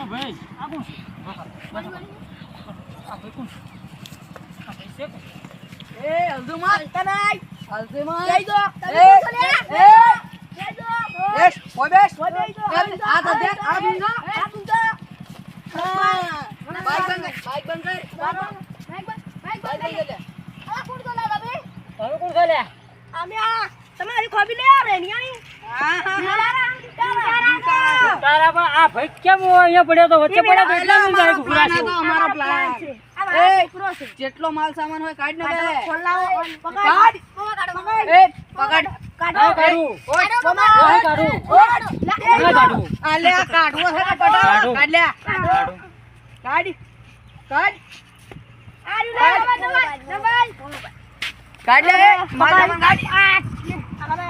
આ આ બોલી બોલી આ આ ભાઈ છે કોણ? એ હલ્દુમાં તનાઈ હલ્દુમાં જઈ દો તમે એ, એ, બેસ ઓય બેસ ઓય બેસ દો. આ તો દેખ, આ બીજો. આ બીજો. બાઈક બંધ બાઈક બંધ બાઈક બંધ, બાઈક બંધ. આ કોણ ચલાવે તમે હવે કોણ છે લ્યા? અમે આ તમારી ખોબી લે આ રેનિયાની હા, હા, હા. તારા તારા આ ભાઈ કેમ અહીંયા પડ્યો તો વચ્ચે પડ્યો તો એટલે અમારો તારે હતો, છું. અમારો plan. છે જેટલો માલ સામાન હોય કાઢ ને. ખોલાવો પકડ પકડ એ, પકડ. હા, કાઢું. ઓય, હા, કાઢું. હા, કાઢું. આ લે, આ કાઢવો છે ને પટાવો. કાઢું. કાઢ લે. કાઢું. કાઢ. કાઢ. કાઢ લે. માલ સામાન કાઢ.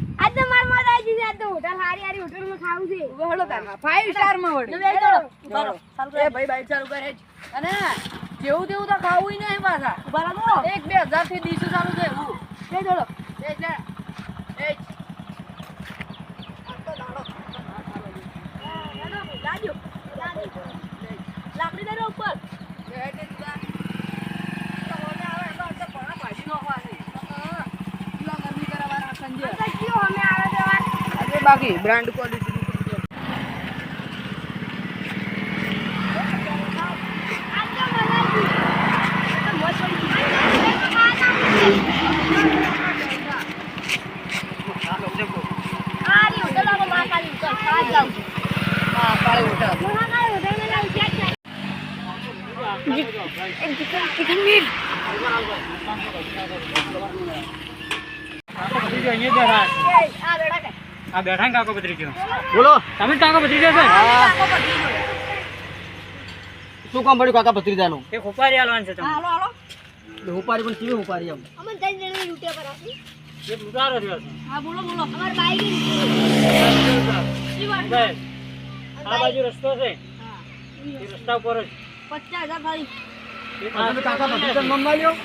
ભાઈ, તો માર દાડો હારો છે ને. હજી શું છે એ, બાઈકનું નોખું લે, આને તને લે, ટીંગું ઉતર- ઉતરતી લે હમણે. બાઈક બાઈક એ? એટલે આટલા- આટલા તો હોટલ હારી હારી હોટલમાં ખાવું છે વળો તારમાં. Five star માં વળી. એ ભાઈ બાઈક ચાલુ કરે. અને જેવું તેવું તો ખાવું નહીં પાછા. એક બે હજારથી દીસુ ચાલુ છે હું એ જોડો. એ લે. એ. લાકડી દે ઉપર એ જ દીધા. તો મને આવે એમાં તો ભણા ભાજી નાખવા છે. હા. પેલા ગરમી કરાવવાના સંજય. કયો અમે આવે જવા આજે બાકી બ્રાન્ડ ક્વોલિટી હા કાળે આ બેઠા ને કાકો ભત્રીજો બોલો. તમે કાકો ભત્રીજો છે? શું કામ પડ્યું કાકા ભત્રીજાનું એ ઉપારી આલવાનું છે તમે હાલો હાલો. ઉપારી પણ કેવી હુપારી એમ? એક ઉતારો રહ્યો છે. બસ. આ બાજુ રસ્તો છે. એ રસ્તા ઉપર જ. પચાસ હજાર ભાઈ કાકા ભત્રીજાનું નામ ના લ્યો.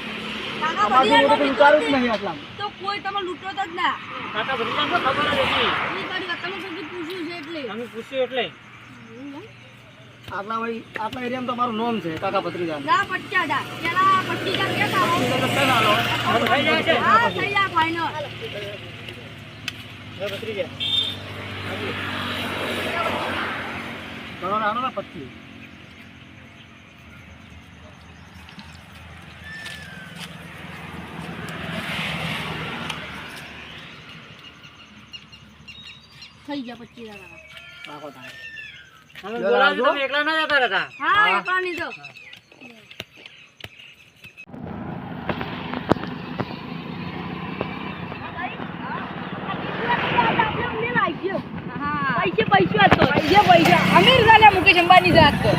કાકા તો વિચારું જ નહીં આટલા તો કોઈ તમે લૂંટો જ ના. કાકા ભત્રીજાને તો ખબર જ હતી. ઈ કરી તમે કોઈ પૂછ્યું છે એટલે. તમે પૂછ્યું એટલે. આપણા ભાઈ આટલા એરિયામાં તમારું નામ છે કાકા ભત્રીજાનું ના હજાર પેલા હજાર કેતા હો. થઈ જાય છે. હા થઈ જાય ફાઈનલ હવે ભત્રીજા. ઘણો નાનો ને પચીસ બીજા પચીસ હજાર રાખો તમે બોલાવજો તમે એકલા ના જતા રહેતા. હા એકલા નહીં તો. પૈસા પૈસા. અમીર ઝાલા મુકેશ અંબાની જાત તો.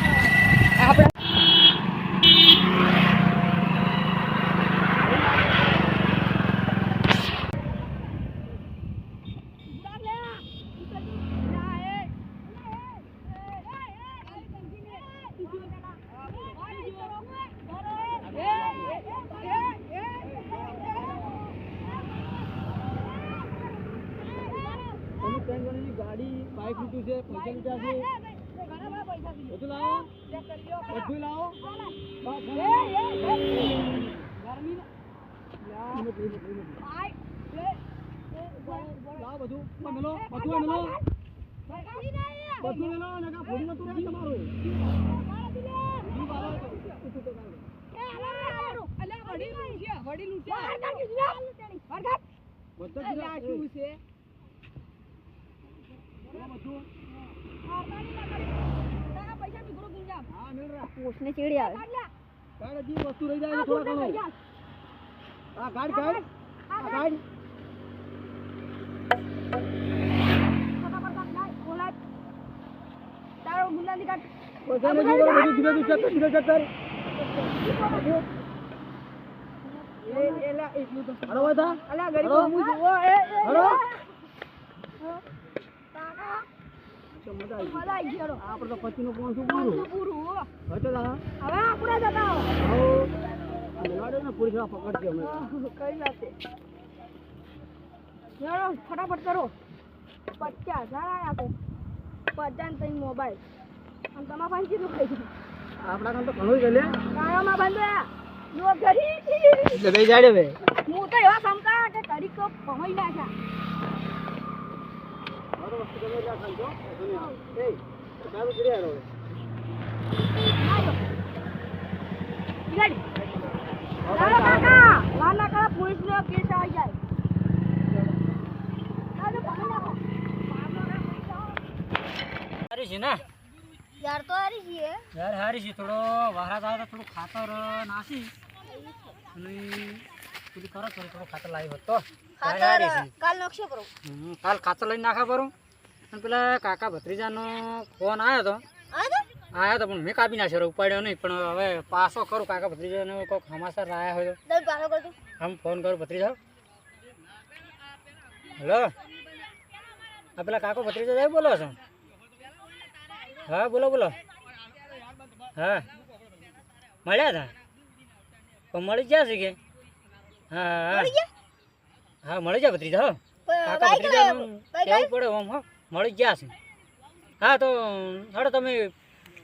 બધા જ લાવો. છે. પોસને ચીડી આવે. કાઢ હજી વસ્તુ રહી જાય થોડા ઘણું. હા કાઢ કાઢ. હા કાઢ. તારો ગુંડાની કાઢ. ધીરે ધીરે check કર, ધીરે check કર. હાલો ભાઈ થા. અલા ગરીબ હું એ તો તો પૂરું. પૂરું હવે તો હવે આપણે જતા આવો. ને, પકડશે. કઈ વાત છે. ફટાફટ કરો. પચાસ તો મોબાઈલ. અને તમારા પાસે કેટલું ખાઈ આપણા કામ તો ઘણું છે લે. કાળામાં બંધ નો ઘરી એટલે બે જાડે બે. હું તો એવા સમકા કે ઘડી પહોંચી નાખ્યા હવે તો વસ્તુ ગમે ત્યાં ખાઈ જો. વાંધો નહીં આવે. એય, તો ચાલુ કરી યાર હવે. બિલાડી ચાલો કાકા વાના કાકા પોલીસ નો કેસ આવી જાય ચાલો પકડી નાખો હારી છે ને યાર તો હારી છીએ યાર હારી છે થોડો વરસાદ આવે તો થોડું ખાતર નાસી. અને પેલી કરો થોડું થોડું ખાતર લાવી હોત તો. છે. કાલ નકશો કરો. હમ, કાલ ખાતર લઈને નાખા પરું અને પેલા કાકા ભત્રીજાનો ફોન આવ્યો હતો આવ્યો તો? પણ મેં કાપી નાખ્યો ઉપાડ્યો નહીં. પણ હવે પાછો કરું કાકા ભત્રીજાનો કોઈક સમાચાર આવ્યા હોય તો. પાછો કરજો આમ ફોન કરું ભત્રીજા. હલો? આ પેલા કાકો ભત્રીજા બોલો છો? હા બોલો બોલો. હા. મળ્યા હતા પણ મળી ગયા છે કે? હા હા. હા મળી જાય ભત્રીજા હો. કાકા ભત્રીજા કહેવું પડે આમ હો? મળી ગયા છે. હા તો હડો તમે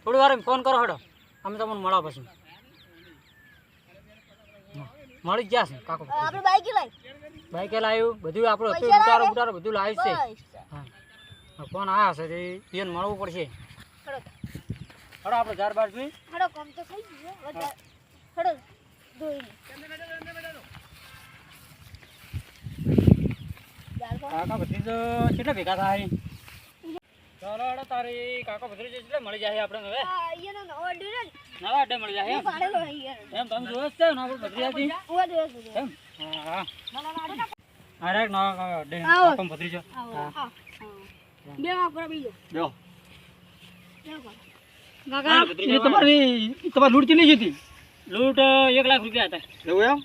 થોડી વાર ફોન કરો હડો અમે તમને મળવા પછી. મળી ગયા છે કાકો આપણે બાઈક લાવી બાઈકે લાવ્યું બધું આપણું ઉતારો ઉતારો બધું લાવ્યું છે. હા. ફોન આવ્યા છે તે મળવું પડશે. હડો હડો આપણે ચાર બાર જોઈ હડો કામ તો થઈ ગયું હડો ધોઈ કાકા ભત્રીજો કેટલા ભેગા થાય? ચાલો હડો તારી કાકા ભત્રીજો છે મળી જાય આપણે હવે? નવો અડ્ડો મળી જાય એમ? તમે જોયો જ છે નવા છું. એમ? હા. હા અરે નવા અડ્ડે. કાકો ભત્રીજો હા. બે વાપરા બીજો. જો. બે વાપરો. હા, ભત્રીજો, એ તમારી તમારી લૂંટ કેટલી હતી લૂંટ એક લાખ રૂપિયા હતા. એવું એમ?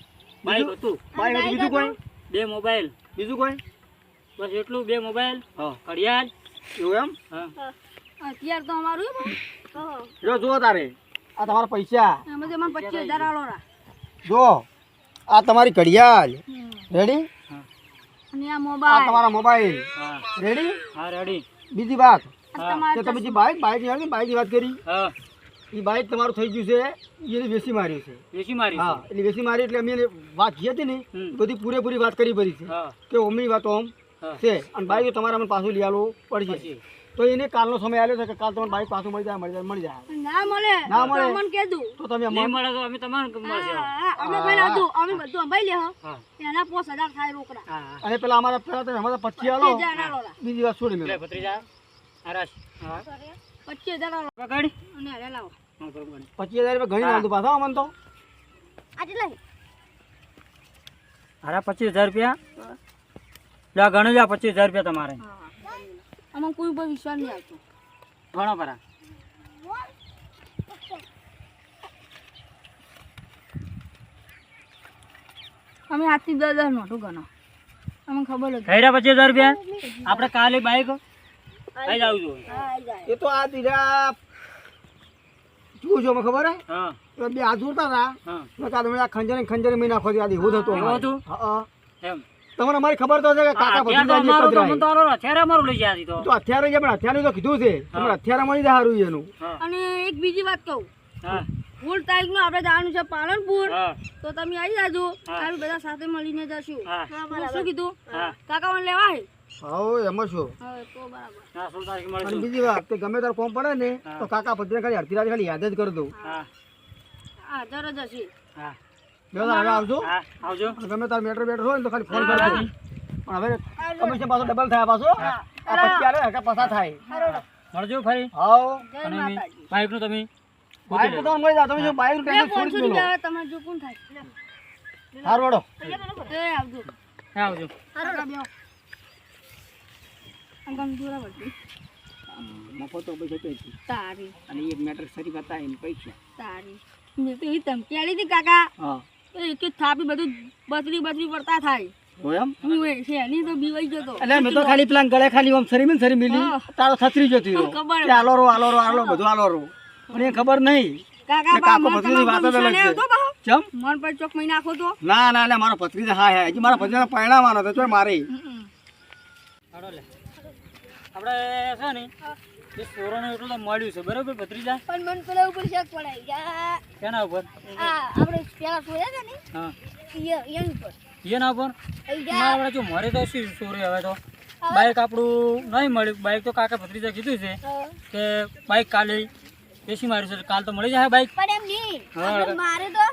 બાઈક હતું. બાઈક હતું, બીજું કોઈ? બે મોબાઈલ. બીજું કોઈ? બસ એટલું બે મોબાઈલ હા. ઘડિયાળ. એવું એમ? હા. અત્યારે તો અમારું હે. જો તારે. આ તમારા પૈસા. પચીસ હજાર આલો જો આ તમારી ઘડિયાળ. રેડી અને આ આ તમારા મોબાઈલ. રેડી હા રેડી બીજી વાત. આ તમે જે બાઈક બાઈકની બાઈકની વાત કરી. હા. એ બાઈક તમારું થઈ ગયું છે એને વેસી માર્યું છે. વેસી મારી હા એટલે વેસી મારી એટલે અમે એને વાત જે હતી ને બધી પૂરેપૂરી વાત કરી પડી છે. કે ઓમની વાત ઓમ છે અને બાઈક તમારે અમને પાછું લઈ આવવું પડશે. તો એને કાલનો સમય આવ્યો છે કે કાલ તમારે બાઈક પાછું મળી જાય મળી જાય મળી જાય. ના મળે. ના મળે. મને કીધું તો તમે અમને મળે તો અમે તમારે મળશે. અમે પેલા હતું અમે બધું અંબાઈ લે હો. એના પોસ હજાર થાય રોકડા. અને પેલા અમારા પેલા તમે અમારા પચી આલો. બીજી વાત છોડી મેં ભત્રીજા. હા. પચીસ હજાર પકડ અને અરે લાવો પચીસ હજાર રૂપિયા ઘણી આવતું પાછા અમને તો. આ કેટલા છે? હારા પચીસ હજાર રૂપિયા? લે ગણી જા પચીસ હજાર રૂપિયા તમારે. આમાં કોઈ ઉપર વિશ્વાસ નહીં આવતો ઘણો પરા. અમે આજથી દસ હજાર નોટું ગણો. અમને ખબર જ ખૈરા પચીસ હજાર રૂપિયા? આપણે કાલે બાઈક આવી જાવ જો એ તો આ દીધા શું મને ખબર હે? હા. એ બે હાથ જોડતા હતા. હા. મેં મેં આ ખંજરે ખંજરે મેં નાખો આ એવું થતું એવું હતું? હા, હા. એમ. તમને અમારી ખબર તો છે કે કાકા અત્યારે તો તો કદરાય. તો હાલો અત્યારે અમારું લઈ જાય તો. તો હથિયાર છે પણ હથિયાર તો કીધું છે. તમારે હથિયાર મળી જાય સારું એનું. અને એક બીજી વાત કહું. હા. ફૂલ તારીખનું આપણે જવાનું છે પાલનપુર. તો તમે આવી જાજો. આપણે બધા સાથે મળીને જશું. હા. શું કીધું? કાકા મને લેવા હે હા એમાં તારીખે અને બીજી વાત કે ગમે તાર કોમ પડે ને તો કાકા પત્રી ખાલી અડધી રાત ખાલી યાદ જ કરી દઉં હા. હવે આવજો. આવજો. ગમે તાર મેટર બેટર હોય ને તો ખાલી ફોન કરજો. પણ હવે કમિશન પાછો ડબલ થાય પાછો. આ પછી આલે કે પસા થાય. મળજો ફરી. અને તમે બાઈક તો તમને મળી જાય તમે જો બાઈક ટેન્શન છોડી જ મેલો જો કોણ થાય. હારું વડો એ આવજો. આવજો. હારો બેહો અંગમ દૂરા વળતી પૈસા તો છે તારી. અને એક મેટર સરી બતાય એને પૈસા તારી. મેં તો એ ધમકી આલી હતી કાકા. હા. તો એક થાપી બધું બતરી બતરી પડતા થાય. હોય એમ? હું એ છે એની તો બીવાઈ જતો એટલે મેં તો ખાલી પ્લાન ગળે ખાલી આમ સરી મેં સરી મિલી. તારો થથરી જતી રહ્યો. ખબર. કે આલો રો આલો રો આલો બધું આલો રો. પણ એ ખબર નહીં. કાકા કાકો વાત ચમ? મન પર ચોક મહી આખો તો. ના ના એટલે મારો પત્રી હા હા હજી મારા પત્રીના પરિણામ હતો ચોય મારે. હાડો લે. આપણે છે ને એ સોરાનું એટલું તો મળ્યું છે. બરાબર ભત્રીજા? પણ મન પેલા ઉપર શક પડાય ગયા કેના ઉપર? હા આપણે પેલા સોયા છે ને હા. એની ઉપર. એના ઉપર? ના આપણે જો મરે તો શું સોરે હવે તો? બાઇક આપણું નહીં મળ્યું. બાઇક તો કાકા ભત્રીજા કીધું છે કે બાઇક કાલે એસી માર્યું છે કાલ તો મળી જાય બાઇક પણ એમ નહીં. મારે તો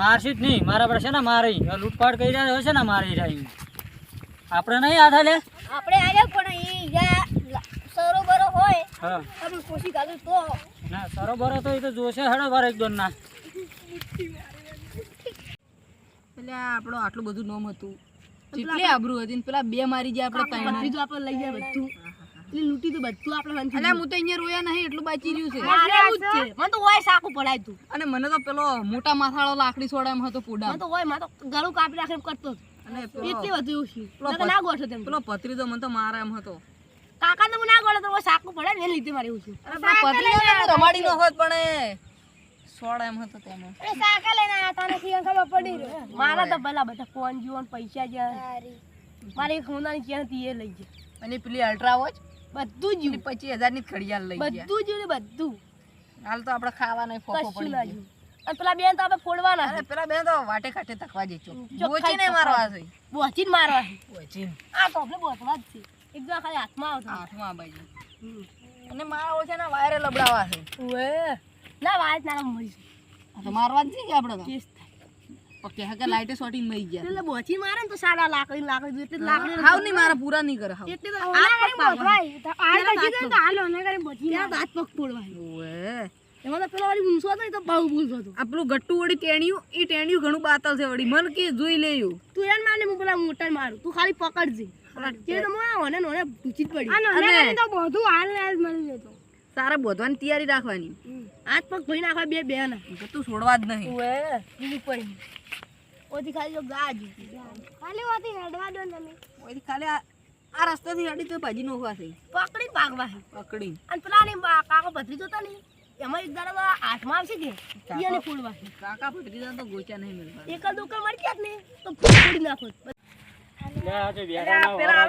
મારશી જ નહીં. મારા છે ને મારે. લૂંટપાટ કરી રહ્યા હોય છે ને મારી રહ્યા આપણે નહીં આધા લે આપણે આવ્યા પણ એ સરોવરો હોય હા. તમે કોશી કાઢું તો. ના સરોવર તો એ તો જોશે હેડો વાર એક દોન ના એટલે આપણો આટલું બધું નોમ હતું. કેટલી આબરૂ હતી ને પેલા બે મારી ગયા આપણે ત્રણ તો આપણે લઈ જાય બધું. એટલે લૂટી તો બધું આપણે વાંચી એટલે હું તો અહીંયા રોયા નહીં એટલું બાચી રહ્યું છે. મારે આવું જ છે. મને તો હોય સાકું પડાય તું. અને મને તો પેલો મોટા માથાળો લાકડી સોડા એમ હતો પોડા. મને તો હોય મારે તો ગળું કાપી રાખે કરતો હતો. એટલી બધું છે? ના ગોઠો તેમ. પેલો પતરી મને તો મારા એમ હતો. કાકા તો ના ગોળે તો સાકું પડે ને લીધે મારે એવું છે. અને પેલા પતરી તો હું રમાડી નો હોત. પણ સોડા એમ હતો તેમાં એ સાકા લઈને આયા નથી ખબર પડી રહ્યો. મારા તો પેલા બધા ફોન જીવન પૈસા જ્યાં. મારી એક હોનાની ચેન હતી એ લઈ જાય અને પેલી અલ્ટ્રા વોચ? બધું જ પેલી પચીસ હજારની ખડિયાલ લઈ ગયા. બધું જ બધું. હાલ તો આપણે ખાવા નહીં પડી ના ગયો. અને પેલા બેન તો આપણે ફોડવાના અરે પેલા બેન તો વાટે કાટે તકવા જઈશું ચોખ્ખાઈ બોચી નહીં મારવા છે. બોચી જ મારવા છે. બોચી આ તો આપણે બોચવા જ છે. એક ખાલી હાથમાં આવતો. હાથમાં આ બાજુ અને મારા ઓછાના વાયરે લબડાવા છે. ઓએ ના વાત ના મરી આ તો મારવા જ છે કે આપણે તો. કેસ ઓકે હા કે લાઈટે શોટિંગ મઈ ગયા એટલે બોચી મારે ને તો સાડા લાકડી લાકડી એટલે લાકડી હાવ નહીં મારા પૂરા નહીં કરે હાવ. એટલે આ કરી બોચવાય આ કરી દે તો હાલો ને કરી બોચી ત્યાં હાથ પગ ફોડવાય ઓએ એમાં તો પેલો વાળી ઊંસો હતો તો બહુ ઊંસો હતો આપણું ગટ્ટુ વળી ટેણ્યું એ ટેણ્યું ઘણું બાતલ છે વળી. મન કે જોઈ લેયું તું એને મારને હું પેલા મોટર મારું. તું ખાલી પકડજે. કે તો મને ઓને નોને પૂછી જ પડી. અને તો બધું હાલ હાલ મળી જતો. તારે બોધવાની તૈયારી રાખવાની. આજ પગ ભઈ નાખવા બે બે ના તો છોડવા જ નહીં. ઓએ બીજું પડી. ઓથી ખાલી જો ગાજ ખાલી ઓથી હેડવા દો તમે. ઓથી ખાલી આ રસ્તાથી હડી તો ભાજી નોખવા છે પકડી ભાગવા હે પકડી. અને પેલા ને બા- કાકો ભત્રી જોતા નહીં. એમાં એક દાડો હાથમાં આવશે કે? એને ફોડવા. કાકા ફટકી જાય તો ગોચા નહીં મળતા એક જ દુકાન મળી ગયા ને તો ફોડી નાખો. પેલા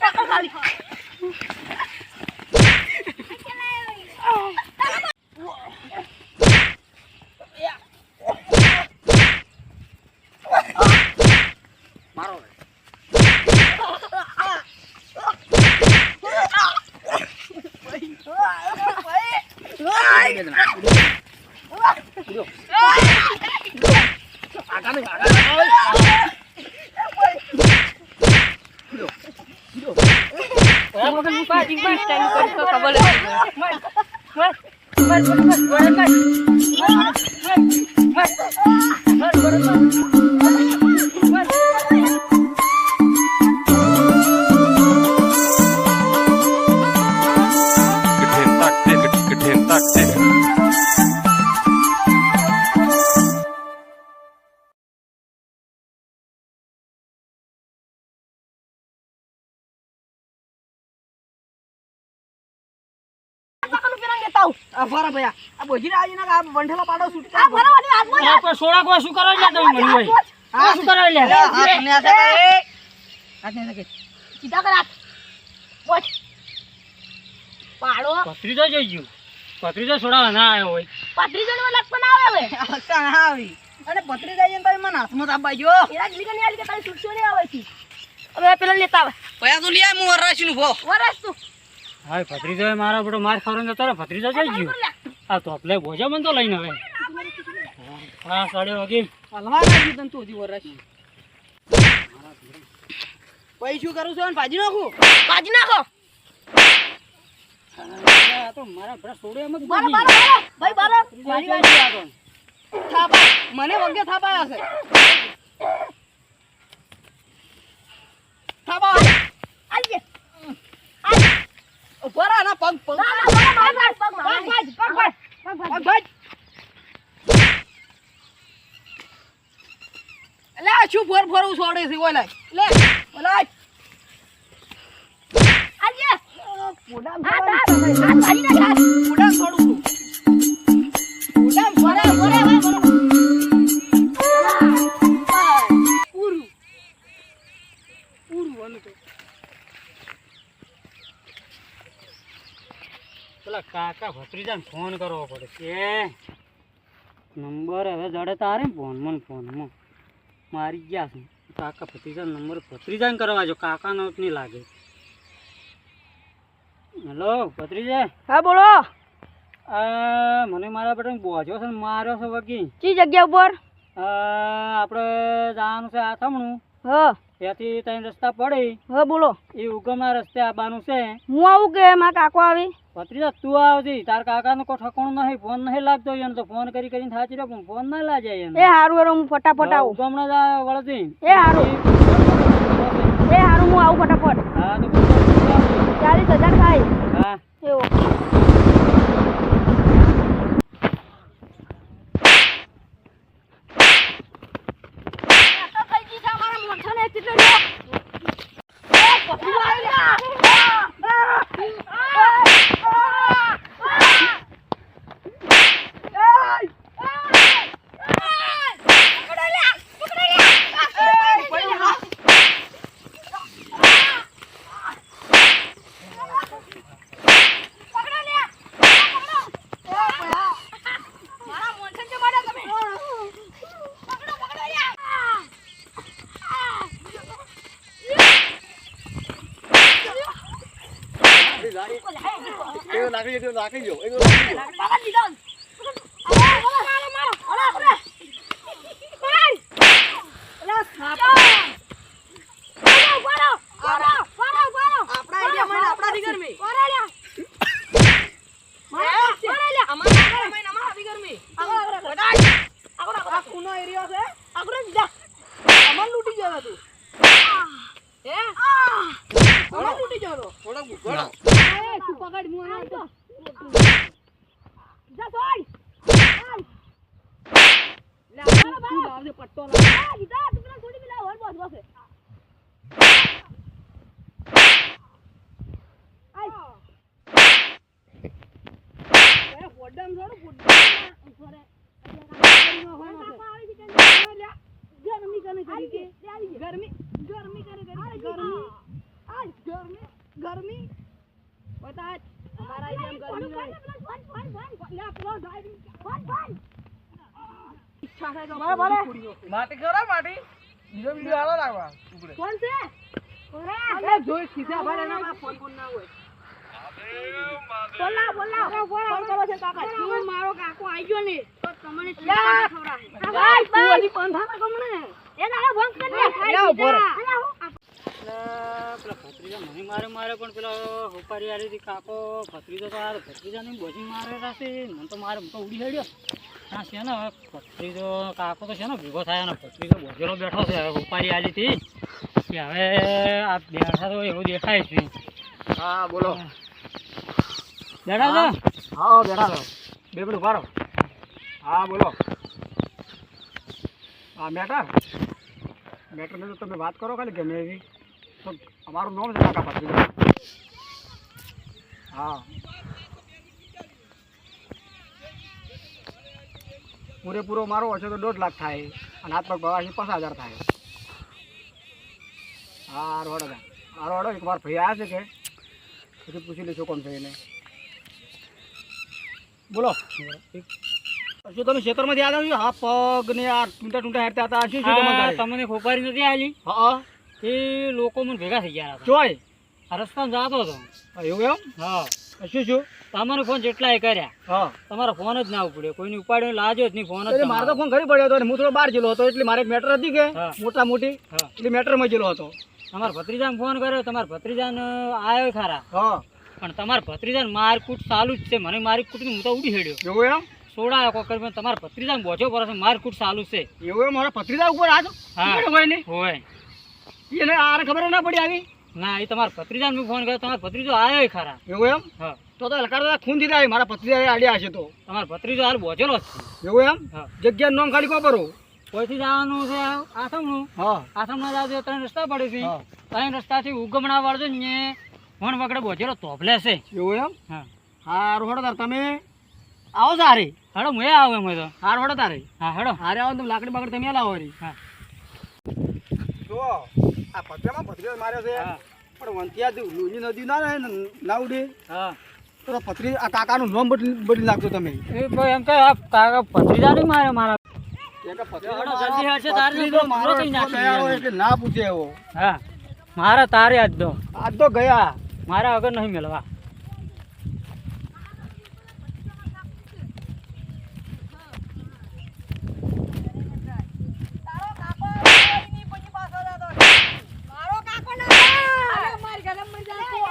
Sao có? તું પકડ ખાલી. Geten આવું. આ ફરા ભયા. આ બોજીને આવી ના આ બંઠેલા પાડો છૂટી આ ભરો, વાલી હાથમાં લે. આ કોઈ સોડા કોઈ શું કરો લે તમે મળ્યું હોય? આ શું કરો લે હાથ ને હાથ ને સીધા કર હાથ. પાડો. સોડા ના આવ્યો હોય. પત્રીજાનો લખ પણ આવે હવે. આવી. અને પત્રી જાય તો મને હાથમાં તાપ બાજ્યો એના જ આવી કે તારી સુરસીઓ નહીં આવે છે હવે પેલા લેતા આવે. પૈસા તું લઈ આય હું વરાશી નું ભો. વરસ તું હા ભત્રીજો મારા બધો માર ખાવાનો જતો રહ્યો ભત્રીજો જઈ ગયો. આ તો એટલે ભોજા મને તો લઈને હવે. હા સાડે વાગે. હલવા નાખી તને તું હજી વરાશી પછી શું કરું છું ભાજી નાખું? ભાજી નાખો. તો મારા બધા છોડે એમ જ બારો ભાઈ બારો. ભત્રીજો જઈ ગયો આ તો. થાપા મને વગે થાપાયા છે. થાપા ના પગ પગ પગ પગ પગ આ શું ફોર ફોરવું છોડે છે ઓય લાય લે ભાઈ ના ખા પોડામ છોડું પોડામ બોરે પેલા કાકા ભત્રીજાને ફોન કરવો પડે કે નંબર હવે જડે તારે ફોનમાં ને ફોનમાં મારી ગયા છે. કાકા ભત્રીજા નંબર ભત્રીજાને કરવા જો કાકાનો જ નહીં લાગે. હેલો ભત્રીજા? હા બોલો. આ મને મારા બેટા બોજો છે ને માર્યો છે વગી. ચી જગ્યા ઉપર? આપણે જવાનું છે આથમણું. હ. ત્યાંથી ત્રણ રસ્તા પડે. હ બોલો. એ ઉગમના રસ્તે આવવાનું છે. હું આવું કે મારા કાકો આવી? ભત્રીજા તું આવતી તાર કાકાનો કોઈ ઠકોણું નહીં ફોન નહીં લાગતો એને તો ફોન કરી કરીને થાચી રહ્યો પણ ફોન ના લાગે એને. એ હારું હારું હું ફટાફટ આવું. ઉગમણા જા વળતી એ હારું. એ હારું હું આવું ફટાફટ હા તો બધું ચાલીસ હજાર થાય હા એવો એ નાખી ગયો નાખી ગયો એ નાખી ગયો આપણા આઈડિયા મને આપણાથી ગરમી આ ખૂનો એરિયો છે અમન લૂટી ગયો તું હે અમન લૂટી ગયો તો થોડોક ભૂખો એ તું પકડ હું આના તો લે તું તું લાવજે પટ્ટો લાવ એ પોડમ છોડ પોડમ ગરમી કરી ગરમી ગરમી કરે ગરમી. આજ ગરમી ગરમી. બતા અમારા જેમ ગરમી લે પેલો ડ્રાઈવિંગ ઈચ્છા થાય તો બરાબર. માટી ખરા માટી? બીજો બીજો આલો લાગવા. કોણ છે? અલે જોઈ સીધા ભારે ના ફોન ફોન ના હોય. બોલા બોલા ફોન કરો છે કાકા તું મારો કાકો ગયો ને તો તમને. ભાઈ ગમણે એ દાડો ભંગ કરી ભત્રીજા મને મારે મારે પણ પેલા હોપારી આવી હતી કાકો. ભત્રીજો તો આ ભત્રીજાને બોજી મારે રાશે મને તો મારે હું તો ઉડી હેડ્યો. હા છે ને ભત્રીજો કાકો તો છે ને ભેગો થાય ને ભત્રીજો બોજેલો બેઠો છે ઉપારી હોપારી આલી હતી. કે હવે આ બેઠા તો એવું દેખાય છે. હા બોલો. બેઠા છો? હા, બેઠા છો. બે મિનિટ ઊભા હા, બોલો. હા મેટર મેટરને તો તમે વાત કરો ખાલી ગમે એવી. તો અમારું નામ છે કાકા પાસે હા. પૂરેપૂરો મારો હશે તો દોઢ લાખ થાય અને હાથ પગ ભવાથી પાંચ હજાર થાય. હા આરો હડો આરો હડો એક વાર ભાઈ આવ્યા છે કે? પછી પૂછી લઈશું કોણ એને. બોલો. શું તમે ખેતરમાંથી આવ્યા છો? હા પગ ને આ ટૂંટા ટૂંટા હેરતા હતા. શું શું? તમને ખોપારી નથી આલી હા. એ લોકો મને ભેગા થઈ ગયા હતા. ચોય. આ રસ્તામાં જતો હતો. એવું એમ? હા. શું શું? તમારો ફોન જેટલાય કર્યા. હા. તમારો ફોન જ ના ઉપડ્યો. કોઈની ઉપાડ્યો લાજો જ નહીં ફોન જ મારો ફોન ઘરે પડ્યો હતો અને હું થોડો બહાર ગયેલો હતો એટલે મારે એક મેટર હતી કે મોટા મોટી એટલે મેટરમાં ગયેલો હતો. તમારા ભત્રીજાને ફોન કર્યો. તમારા ભત્રીજાને આવ્યો ખરા. હા. પણ તમારા ભત્રીજાને મારકૂટ ચાલુ જ છે. મને મારી કૂટની હું તો ઉડી હેડ્યો. એવું એમ? સોડા કોક કરીને તમારા ભત્રીજાને બોજો પર મારકૂટ ચાલુ છે. એવું એમ? મારા ભત્રીજા ઉપર આજો. હા. હોય ને હોય. એને આરે ખબર ના પડી આવી? ના એ તમારા ભત્રીજાને મેં ફોન કર્યો. તમારા ભત્રીજો આવ્યો ખરા. એવું એમ? હા. તો તો હલકારા ખૂન દીધા આવી મારા ભત્રીજા આડ્યા હશે તો. તમારો ભત્રીજો હાલ બોજેલો છે. એવું એમ? હા. જગ્યા નામ ખાલી કોપરો કોઈથી જવાનું છે? આસામનું. હા. આસામમાં જાવ ત્રણ રસ્તા પડે છે. ત્રણ રસ્તાથી ઉગમણા વાળજો ને વણ વગડે બોજેરો તોપ છે. એવું એમ? હા. હારું હડો તાર તમે આવો સારી હેડો મેં આવું એમ તો. હાર હડો તારે? હા હડો. હારે આવો તમે લાકડી બાકડી તમે લાવો રી હા. જો આ પત્રામાં પત્રી માર્યો છે. પણ વંતિયા લુની નદી ના રહે ને ઉડે. હા. તો પત્રી આ કાકાનું નામ બદલી બદલી નાખજો તમે. એ ભાઈ એમ કે આ કાકા ભત્રીજા નહીં મારે. મારા ના પૂછે એવો. હા. મારા તારે આજ તો. આજ તો ગયા. મારા વગર નહીં મેળવા મારો કાકો ના માર ગરમ મર જાય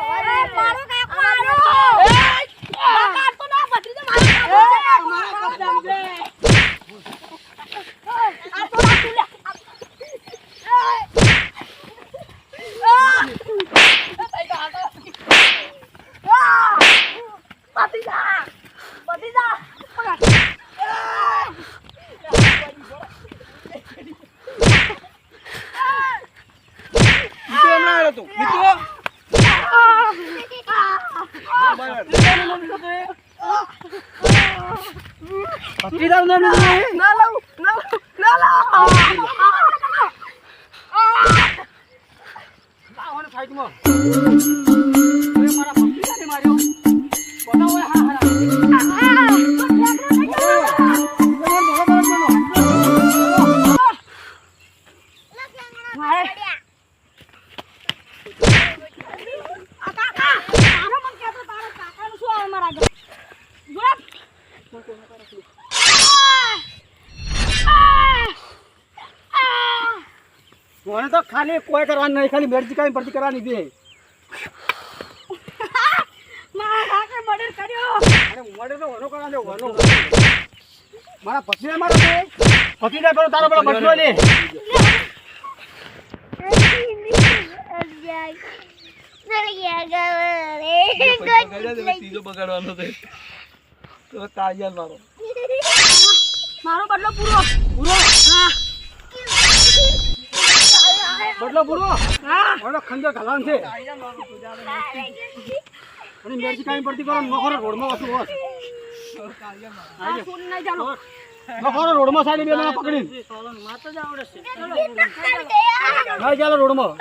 મારો કાકો આનો કાકા તો ના ભત્રીજો મારો કાકો છે મારો કબજામ છે આ તો ના તું લે ભત્રીજા ભત્રીજા મિત્રો એમ ના આવ્યો તું મિત્રો તારું નામ લીધું ના લાવ ના ના લાવ લાવવાનું સાઈડમાં કોઈ કરવાની નહીં ખાલી મેરજી કાંઈ ભરતી કરવાની વનો મારા પતિને મારો પતિને પેલો તારો પેલો બચલો લે મારો બદલો પૂરો. પૂરો? બદલો પૂરો. મારો ખંજર ઘલાન છે. અને મેરજી કાઈ પડતી કરો નખરો રોડમાં વસુ હોસ નખરો રોડમાં સાડી બેલા પકડી ના ચાલો. રોડમાં.